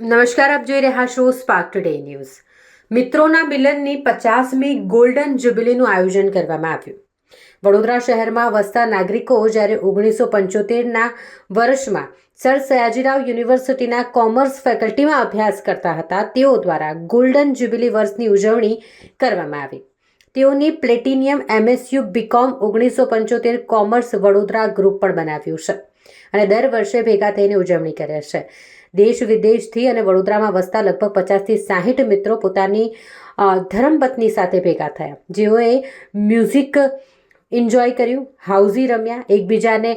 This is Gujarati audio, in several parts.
નમસ્કાર, આપ જોઈ રહ્યા છો સ્પાર્ક ટુડે ન્યૂઝ મિત્રોના મિલનની પચાસમી ગોલ્ડન જ્યુબિલીનું આયોજન કરવામાં આવ્યું. વડોદરા શહેરમાં વસતા નાગરિકો જ્યારે ઓગણીસો પંચોતેરના વર્ષમાં સર સયાજીરાવ યુનિવર્સિટીના કોમર્સ ફેકલ્ટીમાં અભ્યાસ કરતા હતા, તેઓ દ્વારા ગોલ્ડન જ્યુબિલી વર્ષની ઉજવણી કરવામાં આવી. તેઓની પ્લેટિનિયમ એમએસયુ બીકોમ ઓગણીસો પંચોતેર કોમર્સ વડોદરા ગ્રુપ પણ બનાવ્યું છે અને દર વર્ષે ભેગા થઈને ઉજવણી કરે છે. દેશ વિદેશથી અને વડોદરામાં વસતા લગભગ પચાસથી સાહીઠ મિત્રો પોતાની ધરમપત્ની સાથે ભેગા થયા. જેઓએ મ્યુઝિક એન્જોય કર્યું, હાઉઝી રમ્યા, એકબીજાને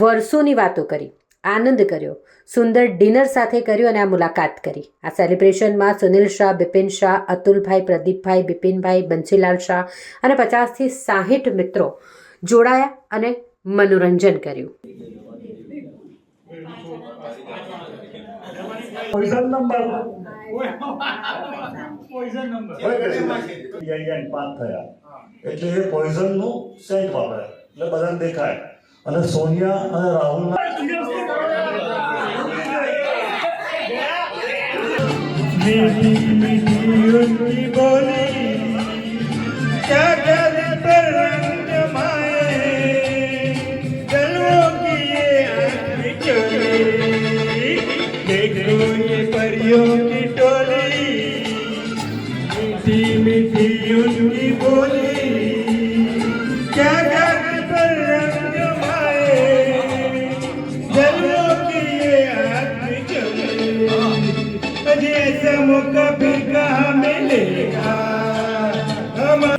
વર્ષોની વાતો કરી, આનંદ કર્યો, સુંદર ડિનર સાથે કર્યું અને આ મુલાકાત કરી. આ સેલિબ્રેશનમાં સુનિલ શાહ, બિપિન શાહ, અતુલભાઈ, પ્રદીપભાઈ, બિપિનભાઈ, બંસીલાલ શાહ અને પચાસથી સાહીઠ મિત્રો જોડાયા અને મનોરંજન કર્યું. પોઈઝન નંબર પોઈઝન નંબર યાન પાક થયા એટલે એ પોઈઝનનું સેન્ટ વાપરે એટલે બધાને દેખાય અને સોનિયા અને રાહુલ મીઠી મીઠી બોલી ક્યાં ક્યાં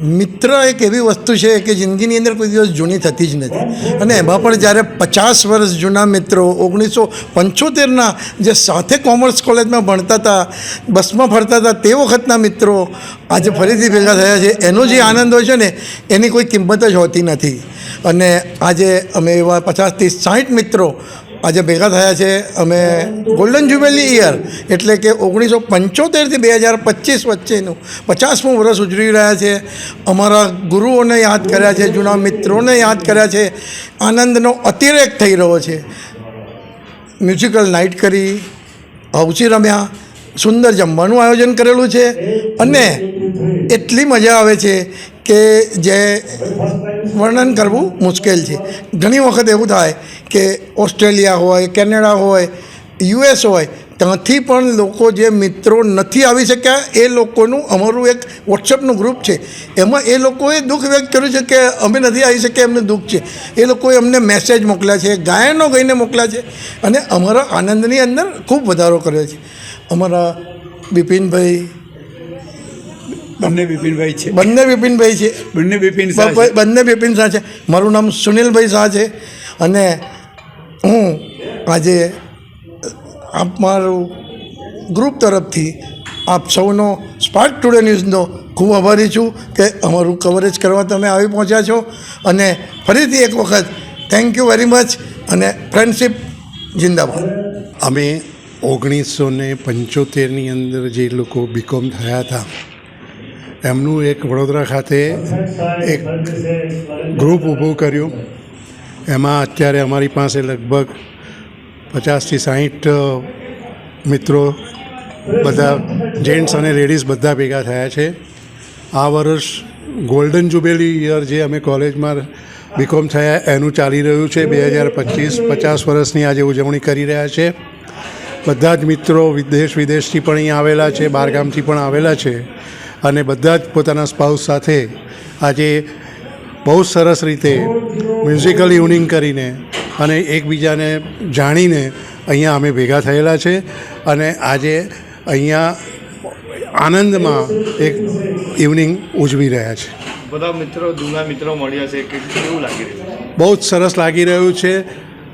મિત્ર એક એવી વસ્તુ છે કે જિંદગીની અંદર કોઈ દિવસ જૂની થતી જ નથી. અને એમાં પણ જ્યારે પચાસ વર્ષ જૂના મિત્રો ઓગણીસો પંચોતેરના જે સાથે કોમર્સ કોલેજમાં ભણતા હતા, બસમાં ફરતા હતા, તે વખતના મિત્રો આજે ફરીથી ભેગા થયા છે. એનો જે આનંદ હોય છે ને, એની કોઈ કિંમત જ હોતી નથી. અને આજે અમે એવા પચાસથી સાઠ મિત્રો આજે ભેગા થયા છે અમે ગોલ્ડન જ્યુબેલી યર એટલે કે ઓગણીસો પંચોતેરથી બે હજાર પચીસ વચ્ચેનું પચાસમું વર્ષ ઉજવી રહ્યા છે. અમારા ગુરુઓને યાદ કર્યા છે, જૂના મિત્રોને યાદ કર્યા છે. આનંદનો અતિરેક થઈ રહ્યો છે. મ્યુઝિકલ નાઇટ કરી, હવસી રમ્યા, સુંદર જમવાનું આયોજન કરેલું છે. અને એટલી મજા આવે છે કે જે વર્ણન કરવું મુશ્કેલ છે. ઘણી વખત એવું થાય કે ઓસ્ટ્રેલિયા હોય, કેનેડા હોય, યુએસ હોય, ત્યાંથી પણ લોકો જે મિત્રો નથી આવી શક્યા, એ લોકોનું અમારું એક વોટ્સઅપનું ગ્રુપ છે. એમાં એ લોકોએ દુઃખ વ્યક્ત કર્યું છે કે અમે નથી આવી શક્યા એમને દુઃખ છે. એ લોકોએ અમને મેસેજ મોકલ્યા છે, ગાયનો ગઈને મોકલ્યા છે અને અમારા આનંદની અંદર ખૂબ વધારો કર્યો છે. અમારા બિપિનભાઈ બંને બિપિનભાઈ છે. બંને બિપિનભાઈ છે. બંને બિપિન શાહ છે. બંને બિપિન શાહ છે. મારું નામ સુનિલભાઈ શાહ છે. અને હું આજે આપ મારું ગ્રુપ તરફથી આપ સૌનો સ્પાર્ક ટુડે ન્યૂઝનો ખૂબ આભારી છું કે અમારું કવરેજ કરવા તમે આવી પહોંચ્યા છો. અને ફરીથી એક વખત થેન્ક યુ વેરી મચ અને ફ્રેન્ડશિપ જિંદાબાદ. અમે ઓગણીસો ને પંચોતેરની અંદર જે લોકો બીકોમ થયા હતા એમનું એક વડોદરા ખાતે એક ગ્રુપ ઊભું કર્યું. એમાં અત્યારે અમારી પાસે લગભગ પચાસથી સાહીઠ મિત્રો બધા જેન્ટ્સ અને લેડીઝ બધા ભેગા થયા છે. આ વર્ષ ગોલ્ડન જુબેલી યર જે અમે કોલેજમાં બીકોમ થયા એનું ચાલી રહ્યું છે. બે હજાર પચીસ, પચાસ વર્ષની આજે ઉજવણી કરી રહ્યા છે. બધા જ મિત્રો વિદેશ વિદેશથી પણ અહીં આવેલા છે બહારગામથી પણ આવેલા છે. અને બધા જ પોતાના સ્પાઉસ સાથે આજે બહુ સરસ રીતે મ્યુઝિકલ ઇવનિંગ કરીને અને એકબીજાને જાણીને અહીંયા અમે ભેગા થયેલા છે અને આજે અહીંયા આનંદમાં એક ઇવનિંગ ઉજવી રહ્યા છે. બધા મિત્રો જૂના મિત્રો મળ્યા છે કેવું લાગી રહ્યું બહુ જ સરસ લાગી રહ્યું છે.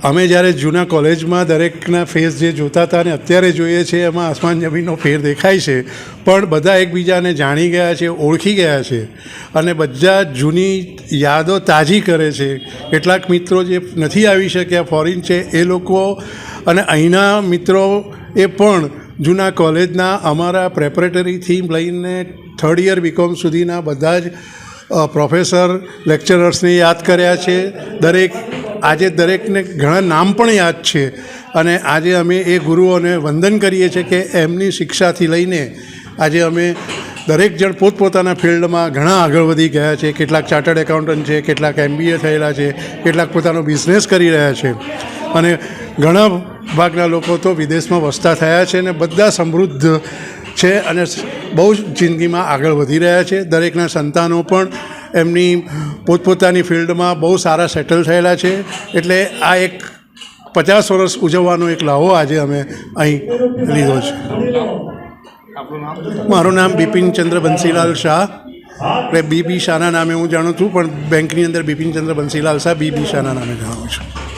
અમે જ્યારે જૂના કોલેજમાં દરેકના ફેસ જે જોતા હતા અને અત્યારે જોઈએ છીએ એમાં આસમાન જમીનનો ફેર દેખાય છે. પણ બધા એકબીજાને જાણી ગયા છે, ઓળખી ગયા છે અને બધા જૂની યાદો તાજી કરે છે. કેટલાક મિત્રો જે નથી આવી શક્યા ફોરેન છે, એ લોકો અને અહીંના મિત્રો એ પણ જૂના કોલેજના અમારા પ્રેપરેટરીથી લઈને થર્ડ યર બીકોમ સુધીના બધા જ પ્રોફેસર લેક્ચરર્સને યાદ કર્યા છે. દરેક આજે દરેકને ઘણા નામ પણ યાદ છે. અને આજે અમે એ ગુરુઓને વંદન કરીએ છીએ કે એમની શિક્ષાથી લઈને આજે અમે દરેક જણ પોતપોતાના ફિલ્ડમાં ઘણા આગળ વધી ગયા છે. કેટલાક ચાર્ટર્ડ એકાઉન્ટન્ટ છે, કેટલાક એમબીએ થયેલા છે, કેટલાક પોતાનો બિઝનેસ કરી રહ્યા છે. અને ઘણા ભાગના લોકો તો વિદેશમાં વસતા થયા છે અને બધા સમૃદ્ધ છે અને બહુ જ જિંદગીમાં આગળ વધી રહ્યા છે. દરેકના સંતાનો પણ એમની પોતપોતાની ફિલ્ડમાં બહુ સારા સેટલ થયેલા છે. એટલે આ એક પચાસ વર્ષ ઉજવવાનો એક લાહો આજે અમે અહીં લીધો છે. મારું નામ બિપિન ચંદ્ર બંસીલાલ શાહ. એટલે બીબી શાહના નામે હું જાણું છું, પણ બેંકની અંદર બિપિન ચંદ્ર બંસીલાલ શાહ બીબી શાહના નામે જાણું છું.